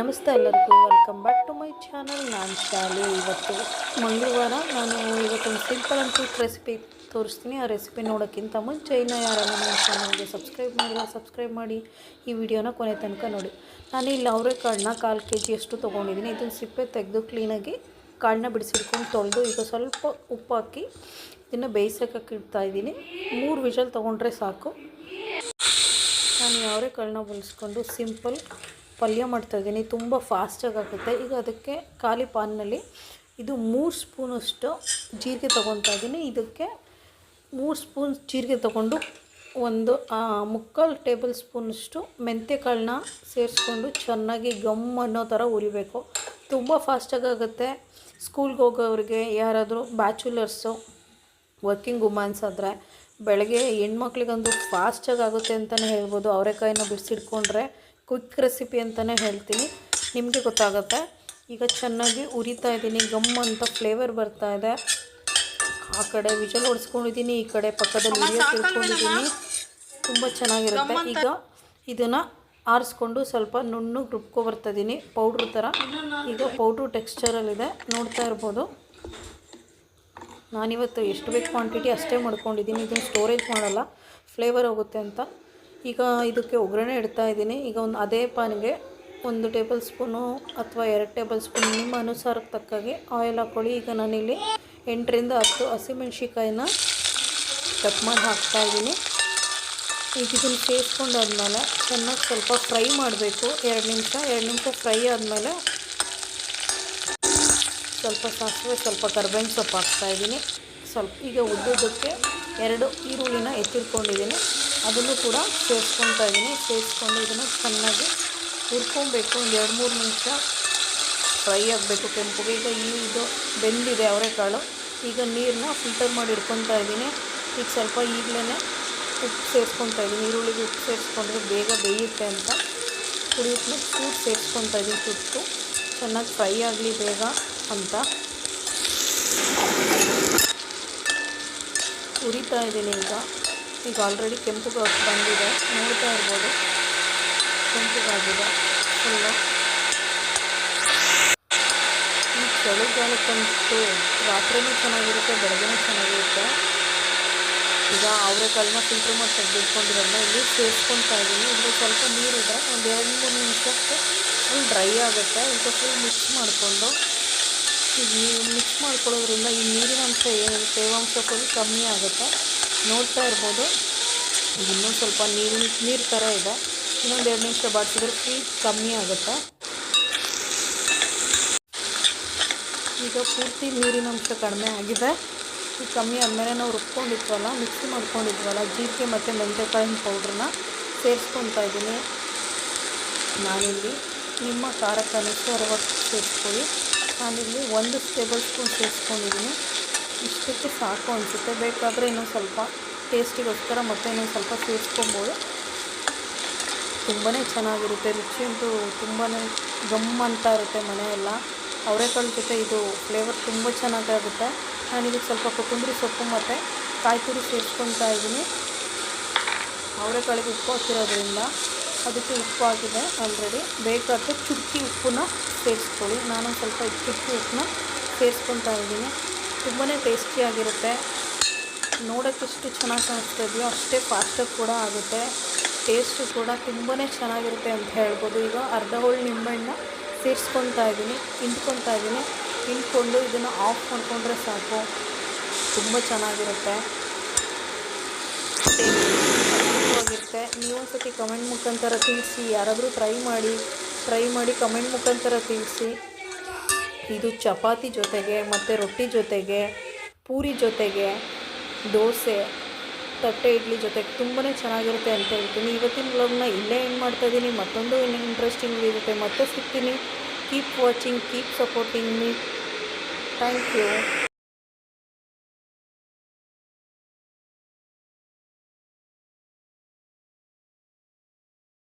ನಮಸ್ತೆ ಎಲ್ಲರಿಗೂ welcome back to my channel ನಾನು ಶಾಲೆ. ಇವತ್ತು ಮಂಗಳವಾರ. ನಾನು ಇವತ್ತೊಂದು ಸಿಂಪಲ್ ಅಂಡ್ ಕ್ವಿಕ್ ರೆಸಿಪಿ ತೋರಿಸ್ತೀನಿ. ಆ ರೆಸಿಪಿ ನೋಡೋಕ್ಕಿಂತ ಮುಂಚೆ ಇನ್ನೂ ಯಾರನ್ನು ನನ್ನ ಚಾನಲ್ಗೆ ಸಬ್ಸ್ಕ್ರೈಬ್ ಮಾಡಿಲ್ಲ ಸಬ್ಸ್ಕ್ರೈಬ್ ಮಾಡಿ ಈ ವಿಡಿಯೋನ ಕೊನೆ ತನಕ ನೋಡಿ. ನಾನು ಇಲ್ಲಿ ಅವರೆಕಾಳನ್ನ ಕಾಲು ಕೆ ಜಿಯಷ್ಟು ತೊಗೊಂಡಿದ್ದೀನಿ. ಇದನ್ನು ಸಿಪ್ಪೆ ತೆಗೆದು ಕ್ಲೀನಾಗಿ ಕಾಳನ್ನ ಬಿಡಿಸಿಟ್ಕೊಂಡು ತೊಳೆದು ಈಗ ಸ್ವಲ್ಪ ಉಪ್ಪು ಹಾಕಿ ಇದನ್ನು ಬೇಯಿಸೋಕೆ ಇದ್ದೀನಿ. ಮೂರು ವಿಷಲ್ ತೊಗೊಂಡ್ರೆ ಸಾಕು. ನಾನು ಯಾವರೇ ಕಾಳನ್ನ ಬಳಸ್ಕೊಂಡು ಸಿಂಪಲ್ ಪಲ್ಯ ಮಾಡ್ತಾಯಿದ್ದೀನಿ ತುಂಬ ಫಾಸ್ಟಾಗಿ ಆಗುತ್ತೆ. ಈಗ ಅದಕ್ಕೆ ಖಾಲಿ ಪಾನ್ನಲ್ಲಿ ಇದು ಮೂರು ಸ್ಪೂನಷ್ಟು ಜೀರಿಗೆ ತೊಗೊತಾ ಇದ್ದೀನಿ. ಇದಕ್ಕೆ ಮೂರು ಸ್ಪೂನ್ ಜೀರಿಗೆ ತೊಗೊಂಡು ಒಂದು ಮುಕ್ಕಾಲು ಟೇಬಲ್ ಸ್ಪೂನಷ್ಟು ಮೆಂತ್ಯ ಕಾಳನ್ನ ಸೇರಿಸ್ಕೊಂಡು ಚೆನ್ನಾಗಿ ಗಮ್ ಅನ್ನೋ ಥರ ಉರಿಬೇಕು ತುಂಬ ಫಾಸ್ಟಾಗಿ ಆಗುತ್ತೆ. ಸ್ಕೂಲ್ಗೆ ಹೋಗೋರಿಗೆ ಯಾರಾದರೂ ಬ್ಯಾಚುಲರ್ಸು, ವರ್ಕಿಂಗ್ ವುಮೆನ್ಸ್ ಆದರೆ ಬೆಳಗ್ಗೆ ಹೆಣ್ಮಕ್ಳಿಗಂತೂ ಫಾಸ್ಟಾಗಿ ಆಗುತ್ತೆ ಅಂತಲೇ ಹೇಳ್ಬೋದು. ಅವರೆಕಾಯಿನ ಬಿಡಿಸಿಟ್ಕೊಂಡ್ರೆ ಕ್ವಿಕ್ ರೆಸಿಪಿ ಅಂತಲೇ ಹೇಳ್ತೀನಿ. ನಿಮಗೆ ಗೊತ್ತಾಗುತ್ತೆ. ಈಗ ಚೆನ್ನಾಗಿ ಉರಿತಾ ಇದ್ದೀನಿ. ಗಮ್ ಅಂತ ಫ್ಲೇವರ್ ಬರ್ತಾ ಇದೆ. ಆ ಕಡೆ ವಿಜಲ್ ಹೊಡ್ಸ್ಕೊಂಡಿದ್ದೀನಿ ಈ ಕಡೆ ಪಕ್ಕದಲ್ಲಿ ಉರಿಯೋಕೆ ಇಟ್ಕೊಂಡಿದ್ದೀನಿ ತುಂಬ ಚೆನ್ನಾಗಿರುತ್ತೆ. ಈಗ ಇದನ್ನು ಆರಿಸ್ಕೊಂಡು ಸ್ವಲ್ಪ ನುಣ್ಣು ರುಬ್ಕೊ ಬರ್ತಾಯಿದ್ದೀನಿ ಪೌಡ್ರ್ ಥರ ಈಗ ಪೌಡ್ರು ಟೆಕ್ಸ್ಚರಲ್ಲಿದೆ ನೋಡ್ತಾ ಇರ್ಬೋದು. ನಾನಿವತ್ತು ಎಷ್ಟು ಬೇಕು ಕ್ವಾಂಟಿಟಿ ಅಷ್ಟೇ ಮಾಡ್ಕೊಂಡಿದ್ದೀನಿ. ಇದನ್ನು ಸ್ಟೋರೇಜ್ ಮಾಡಲ್ಲ. ಫ್ಲೇವರ್ ಹೋಗುತ್ತೆ ಅಂತ. ಈಗ ಇದಕ್ಕೆ ಒಗ್ಗರಣೆ ಇಡ್ತಾ ಇದ್ದೀನಿ. ಈಗ ಒಂದು ಅದೇ ಪಾನಿಗೆ ಒಂದು ಟೇಬಲ್ ಸ್ಪೂನು ಅಥವಾ ಎರಡು ಟೇಬಲ್ ಸ್ಪೂನ್ ನಿಮ್ಮ ಅನುಸಾರಕ್ಕೆ ತಕ್ಕಾಗಿ ಆಯಿಲ್ ಹಾಕ್ಕೊಳ್ಳಿ. ಈಗ ನಾನಿಲ್ಲಿ ಎಂಟರಿಂದ ಹತ್ತು ಹಸಿಮೆಣ್ಸಿಕಾಯಿನ ಕಟ್ ಮಾಡಿ ಹಾಕ್ತಾ ಇದ್ದೀನಿ. ಈಗ ಇದನ್ನು ಸೇರಿಸ್ಕೊಂಡಾದ್ಮೇಲೆ ಚೆನ್ನಾಗಿ ಸ್ವಲ್ಪ ಫ್ರೈ ಮಾಡಬೇಕು. ಎರಡು ನಿಮಿಷ ಎರಡು ನಿಮಿಷ ಫ್ರೈ ಆದಮೇಲೆ ಸ್ವಲ್ಪ ಸಾಸಿವೆ, ಸ್ವಲ್ಪ ಕರ್ಬೇವಿನ ಸೊಪ್ಪು ಹಾಕ್ತಾ ಇದ್ದೀನಿ. ಸ್ವಲ್ಪ ಈಗ ಉದ್ದುದಕ್ಕೆ ಎರಡು ಈರುಳ್ಳಿನ ಎತ್ತಿಟ್ಕೊಂಡಿದ್ದೀನಿ. ಅದನ್ನು ಕೂಡ ಸೇರಿಸ್ಕೊತಾ ಇದ್ದೀನಿ. ಸೇರಿಸ್ಕೊಂಡು ಇದನ್ನು ಚೆನ್ನಾಗಿ ಹುರ್ಕೊಬೇಕು. ಒಂದು ಎರಡು ಮೂರು ನಿಮಿಷ ಫ್ರೈ ಆಗಬೇಕು ಕೆಂಪುಗೆ. ಈಗ ಈ ಇದು ಬೆಂದಿದೆ ಅವರೆಕಾಳು. ಈಗ ನೀರನ್ನ ಫಿಲ್ಟರ್ ಮಾಡಿ ಇಟ್ಕೊತಾ ಇದ್ದೀನಿ. ಈಗ ಸ್ವಲ್ಪ ಈಗಲೇ ಉಪ್ಪು ಸೇರಿಸ್ಕೊತಾ ಇದ್ದೀನಿ. ಈರುಳ್ಳಿಗೆ ಉಪ್ಪು ಸೇರಿಸ್ಕೊಂಡ್ರೆ ಬೇಗ ಬೇಯುತ್ತೆ ಅಂತ. ಕುಡಿಯೋಕ್ಕೆ ಸೂಟ್ ಸೇರಿಸ್ಕೊತಾ ಇದ್ದೀನಿ ತುತ್ತು. ಚೆನ್ನಾಗಿ ಫ್ರೈ ಆಗಲಿ ಬೇಗ ಅಂತ. ಉರಿತಾ ಇದ್ದೀನಿ ಈಗ. ಈಗ ಆಲ್ರೆಡಿ ಕೆಂಪು ಬಂದಿದೆ. ನೋಡ್ತಾ ಇರ್ಬೋದು. ಕೆಂಪುಗಾಗಿದೆ ಫುಲ್ಲು ಈ ಚಳಿಗಾಲಕ್ಕಂತೂ ರಾತ್ರಿನೂ ಚೆನ್ನಾಗಿರುತ್ತೆ, ಬೆಳಗ್ಗೆನೂ ಚೆನ್ನಾಗಿರುತ್ತೆ. ಈಗ ಅವರೆಕಾಳನ್ನ ಫಿಲ್ಟ್ರ್ ಮಾಡಿ ತೆಗೆದಿಟ್ಕೊಂಡಿರೋದನ್ನ ಇಲ್ಲಿ ಸೇರಿಸ್ಕೊತಾ ಇದ್ದೀನಿ ಇಲ್ಲಿ ಸ್ವಲ್ಪ ನೀರಿದೆ. ಒಂದು ಎರಡು ಮೂರು ನಿಮಿಷಕ್ಕೆ ಫುಲ್ ಡ್ರೈ ಆಗುತ್ತೆ. ಈಗ ಫುಲ್ ಮಿಕ್ಸ್ ಮಾಡಿಕೊಂಡು ಈಗ ಮಿಕ್ಸ್ ಮಾಡ್ಕೊಳ್ಳೋದ್ರಿಂದ ಈ ನೀರಿನ ಅಂಶ ಏನಿದೆ ತೇವಾಂಶ ಫುಲ್ ಕಮ್ಮಿ ಆಗುತ್ತೆ. ನೋಡ್ತಾ ಇರ್ಬೋದು. ಇನ್ನೂ ಸ್ವಲ್ಪ ನೀರು ನೀರು ಥರ ಇದೆ. ಇನ್ನೊಂದು ಎರಡು ನಿಮಿಷ ಬಾಡಿಸಿದ್ರೆ ಫುಲ್ ಕಮ್ಮಿ ಆಗುತ್ತೆ. ಈಗ ಪೂರ್ತಿ ನೀರಿನ ಅಂಶ ಕಡಿಮೆ ಆಗಿದೆ. ಈ ಕಮ್ಮಿ ಆದಮೇಲೆ ನಾವು ರುಬ್ಕೊಂಡಿದ್ವಲ್ಲ ಮಿಕ್ಸಿ ಮಾಡ್ಕೊಂಡಿದ್ವಲ್ಲ, ಜೀರಿಗೆ ಮತ್ತು ಮೆಂತೆಕಾಯಿನ ಪೌಡ್ರನ್ನ ಸೇರಿಸ್ಕೊತಾ ಇದ್ದೀನಿ. ನಾನಿಲ್ಲಿ ನಿಮ್ಮ ಖಾರಕ್ಕೆ ಅನುಸಾರವಾಗಿ ಸೇರಿಸ್ಕೊಳ್ಳಿ. ನಾನಿಲ್ಲಿ ಒಂದು ಟೇಬಲ್ ಸ್ಪೂನ್ ಸೇರಿಸ್ಕೊಂಡಿದ್ದೀನಿ. ಇಷ್ಟಕ್ಕೆ ಸಾಕು ಅನಿಸುತ್ತೆ. ಬೇಕಾದರೆ ಇನ್ನೊಂದು ಸ್ವಲ್ಪ ಟೇಸ್ಟಿಗೋಸ್ಕರ ಮತ್ತೆ ಇನ್ನೊಂದು ಸ್ವಲ್ಪ ಸೇರಿಸ್ಕೊಬೋದು. ತುಂಬಾ ಚೆನ್ನಾಗಿರುತ್ತೆ. ರುಚಿ ಅಂತೂ ತುಂಬಾ ಗಮ್ ಅಂತ ಇರುತ್ತೆ ಮನೆಯೆಲ್ಲ. ಅವರೆಕಾಳು ಜೊತೆ ಇದು ಫ್ಲೇವರ್ ತುಂಬ ಚೆನ್ನಾಗಾಗುತ್ತೆ. ನಾನು ಇದಕ್ಕೆ ಸ್ವಲ್ಪ ಕೊತ್ತಂಬರಿ ಸೊಪ್ಪು ಮತ್ತು ಕಾಯಿ ತುರಿ ಸೇರಿಸ್ಕೊತಾ ಇದ್ದೀನಿ. ಅವರೆಕಾಳಿಗೆ ಉಪ್ಪು ಹಾಕಿರೋದ್ರಿಂದ ಅದಕ್ಕೆ ಉಪ್ಪು ಹಾಕಿದೆ ಆಲ್ರೆಡಿ ಬೇಕಾದರೆ ಚುಟ್ಟಿ ಉಪ್ಪನ್ನ ಸೇರಿಸ್ಕೊಳ್ಳಿ. ನಾನು ಸ್ವಲ್ಪ ಚುಟ್ಟಿ ಉಪ್ಪನ್ನ ಸೇರಿಸ್ಕೊತಾ ಇದ್ದೀನಿ. ತುಂಬಾ ಟೇಸ್ಟಿಯಾಗಿರುತ್ತೆ ನೋಡೋಕ್ಕೆ ಎಷ್ಟು ಚೆನ್ನಾಗಿ ಕಾಣಿಸ್ತಾ ಇದೆಯೋ ಅಷ್ಟೇ ಫಾಸ್ಟಾಗಿ ಕೂಡ ಆಗುತ್ತೆ. ಟೇಸ್ಟು ಕೂಡ ತುಂಬಾ ಚೆನ್ನಾಗಿರುತ್ತೆ ಅಂತ ಹೇಳ್ಬೋದು. ಈಗ ಅರ್ಧ ಹೋಳು ನಿಂಬೆಹಣ್ಣ ಸೇರಿಸ್ಕೊತಾ ಇದ್ದೀನಿ ಹಿಂಡ್ಕೊತಾ ಇದ್ದೀನಿ ಹಿಂಡ್ಕೊಂಡು ಇದನ್ನು ಆಫ್ ಮಾಡಿಕೊಂಡ್ರೆ ಸಾಕು. ತುಂಬ ಚೆನ್ನಾಗಿರುತ್ತೆ. ಆಗಿರುತ್ತೆ ನೀವು ಸತಿ ಕಮೆಂಟ್ ಮುಖಾಂತರ ತಿಳಿಸಿ, ಯಾರಾದರೂ ಟ್ರೈ ಮಾಡಿ ಟ್ರೈ ಮಾಡಿ ಕಮೆಂಟ್ ಮುಖಾಂತರ ತಿಳಿಸಿ. ಇದು ಚಪಾತಿ ಜೊತೆಗೆ ಮತ್ತು ರೊಟ್ಟಿ ಜೊತೆಗೆ, ಪೂರಿ ಜೊತೆಗೆ, ದೋಸೆ, ತಟ್ಟೆ ಇಡ್ಲಿ ಜೊತೆಗೆ ತುಂಬಾ ಚೆನ್ನಾಗಿರುತ್ತೆ ಅಂತ ಹೇಳ್ತೀನಿ. ಇವತ್ತಿನ ವ್ಲಾಗ್ನ ಇಲ್ಲೇ ಏನು ಮಾಡ್ತಾ ಇದ್ದೀನಿ ಮತ್ತೊಂದು ಇಂಟ್ರೆಸ್ಟಿಂಗ್ ಇರುತ್ತೆ ಮತ್ತೆ ಸಿಗ್ತೀನಿ. Keep watching keep supporting me thank you